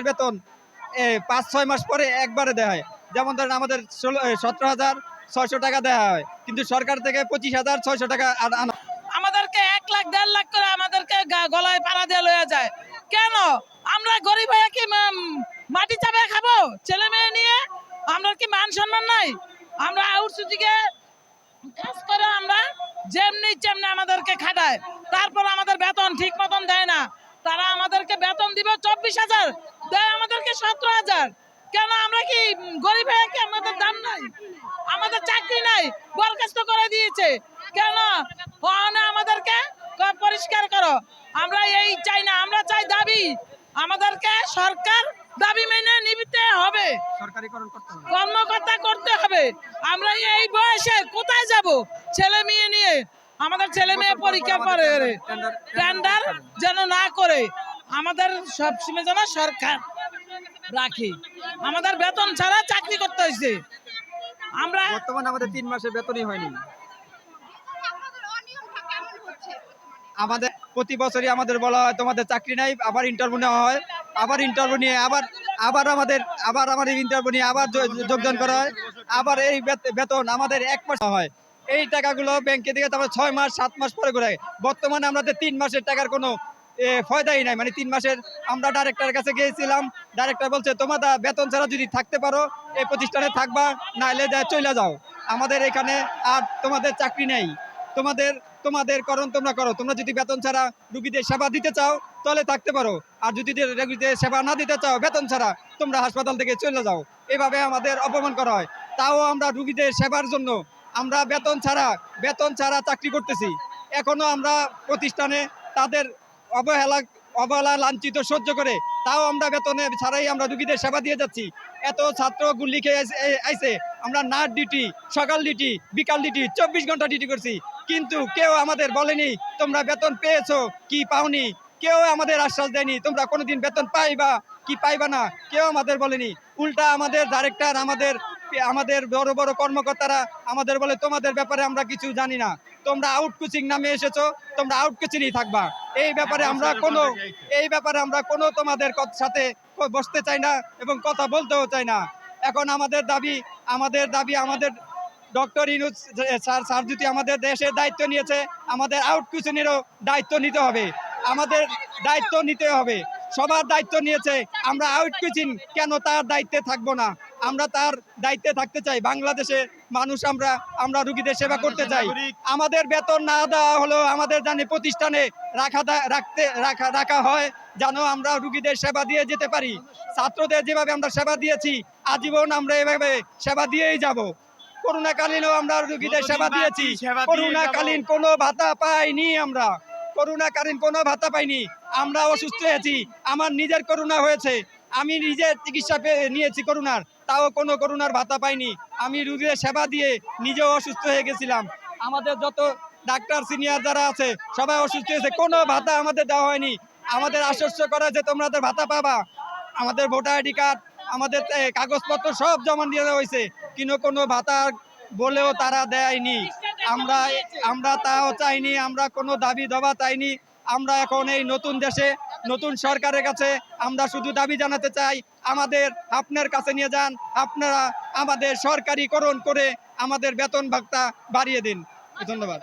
বেতন পাঁচ, ছয় মাস পরে একবারে দেওয়া হয়। যেমন ধরেন আমাদের ষোলো সতেরো হাজার ছয়শো টাকা দেওয়া হয়, কিন্তু সরকার থেকে পঁচিশ হাজার ছয়শো টাকা আনা- আমাদেরকে এক লাখ, দেড় লাখ করে আমাদেরকে গলায় পাড়া দিয়ে লয়ে যায়। কেন? আমরা গরিব হয়ে কি মাটি চাপে খাব? ছেলে মেয়ে নিয়ে আমরা কি মান সম্মান নাই? আমরা আউটসু থেকে কাজ করে আমরা যেমনি যেমনি আমাদেরকে খাটায়। তারপর আমাদের বেতন ঠিক মতন দেয় না। তারা আমাদেরকে বেতন দিবে চব্বিশ হাজার। দেয় আমাদেরকে সতেরো হাজার। কেন আমরা কি গরিব হয়ে কি আমাদের দাম নাই? আমাদের চাকরি নাই বরখাস্ত করে দিয়েছে। কেন? আমাদেরকে পরিষ্কার করো। আমরা এই চাই না আমরা চাই দাবি। আমাদেরকে সরকার দাবি মেনে নিতে হবে। কর্মকর্তা করতে হবে। আমরা এই বয়সে কোথায় যাব? ছেলে মেয়ে নিয়ে। আমাদের ছেলে মেয়ে পরীক্ষা পরে টেন্ডার যেন না করে। আমাদের সবসময় যেন সরকার রাখি। আমাদের বেতন ছাড়া চাকরি করতে হয়েছে। আমরা বর্তমানে আমাদের তিন মাসের বেতনই হয়নি? আমাদের প্রতি বছরই আমাদের বলা হয়, তোমাদের চাকরি নাই, আবার ইন্টারভিউ নেওয়া হয়। আবার ইন্টারভিউ নিয়ে, আবার আবার আমাদের আবার আমাদের ইন্টারভিউ নিয়ে আবার যোগ- যোগদান করা হয়। আবার এই বেতন আমাদের এক মাস হয়। এই টাকাগুলো ব্যাংকে থেকে তারপর ছয় মাস, সাত মাস পরে করে। বর্তমানে আমাদের তিন মাসের টাকার কোনো ফয়দাই নাই। মানে তিন মাসের আমরা ডাইরেক্টরের কাছে গিয়েছিলাম। ডাইরেক্টর বলছে তোমাদের বেতন ছাড়া যদি থাকতে পারো, এই প্রতিষ্ঠানে থাকবা নাহলে যা চলে যাও। আমাদের এখানে আর তোমাদের চাকরি নেই। তোমাদের তোমাদের করণ তোমরা করো। তোমরা যদি বেতন ছাড়া রুগীদের সেবা দিতে চাও, তাহলে থাকতে পারো। আর যদি রুগীদের সেবা না দিতে চাও, বেতন ছাড়া, তোমরা হাসপাতাল থেকে চলে যাও। এভাবে আমাদের অপমান করা হয়। তাও আমরা রুগীদের সেবার জন্য আমরা বেতন ছাড়া বেতন ছাড়া চাকরি করতেছি। এখনও আমরা প্রতিষ্ঠানে তাদের অবহেলা অবহেলা লাঞ্ছিত সহ্য করে, তাও আমরা বেতনে ছাড়াই আমরা রুগীদের সেবা দিয়ে যাচ্ছি। এত ছাত্র গুল্লি খেয়ে আইছে আমরা নাট ডিউটি, সকাল ডিউটি, বিকাল ডিউটি, চব্বিশ ঘণ্টা ডিউটি করছি। কিন্তু কেউ আমাদের বলেনি, তোমরা বেতন পেয়েছ, কি পাওনি? কেউ আমাদের আশ্বাস দেয়নি, তোমরা কোনোদিন বেতন পাইবা, কি পাইবা না? কেউ আমাদের বলেনি। উল্টা আমাদের ডাইরেক্টর আমাদের আমাদের বড় বড় কর্মকর্তারা আমাদের বলে, তোমাদের ব্যাপারে আমরা কিছু জানি না। তোমরা আউট কোচিং নামে এসেছ, তোমরা আউট কোচিংই থাকবা। এই ব্যাপারে আমরা কোনো এই ব্যাপারে আমরা কোনো তোমাদের সাথে বসতে চাই না এবং কথা বলতেও চাই না। এখন আমাদের দাবি আমাদের দাবি আমাদের ডক্টর ইনুজ স্যার স্যার যদি আমাদের দেশের দায়িত্ব নিয়েছে আমাদের আউট কোচিংয়েরও দায়িত্ব নিতে হবে। আমাদের দায়িত্ব নিতে হবে। সবার দায়িত্ব নিয়েছে। আমরা আউট কোচিং কেন তার দায়িত্বে থাকব না? আমরা তার দায়িত্বে থাকতে চাই। বাংলাদেশে মানুষ আমরা আমরা রুগীদের সেবা করতে চাই। আমাদের বেতন না দেওয়া হলেও আমাদের জানি প্রতিষ্ঠানে রাখা রাখতে রাখা রাখা হয় যেন আমরা রুগীদের সেবা দিয়ে যেতে পারি। ছাত্রদের যেভাবে আমরা সেবা দিয়েছি আজীবন আমরা এভাবে সেবা দিয়েই যাব। করোনাকালীনও আমরা রুগীদের সেবা দিয়েছি। করোনাকালীন কোনো ভাতা পাইনি আমরা। করোনাকালীন কোনো ভাতা পাইনি। আমরা অসুস্থ হয়েছি। আমার নিজের করোনা হয়েছে। আমি নিজে চিকিৎসা নিয়েছি করোনার তাও কোনো করোনার ভাতা পাইনি। আমি রুগীদের সেবা দিয়ে নিজেও অসুস্থ হয়ে গেছিলাম। আমাদের যত ডাক্তার, সিনিয়র যারা আছে, সবাই অসুস্থ হয়েছে। কোনো ভাতা আমাদের দেওয়া হয়নি। আমাদের আশ্বস্ত করা যে তোমাদের ভাতা পাবা। আমাদের ভোটার আইডি কার্ড, আমাদের কাগজপত্র সব জমা দিয়ে দেওয়া হয়েছে। কিন্তু কোনো ভাতা বলেও তারা দেয়নি। আমরা আমরা তাও চাইনি, আমরা কোনো দাবি দাবা চাইনি। আমরা এখন এই নতুন দেশে নতুন সরকারের কাছে আমরা শুধু দাবি জানাতে চাই, আমাদের আপনার কাছে নিয়ে যান, আপনারা আমাদের সরকারিকরণ করে আমাদের বেতন ভাগটা বাড়িয়ে দিন। ধন্যবাদ।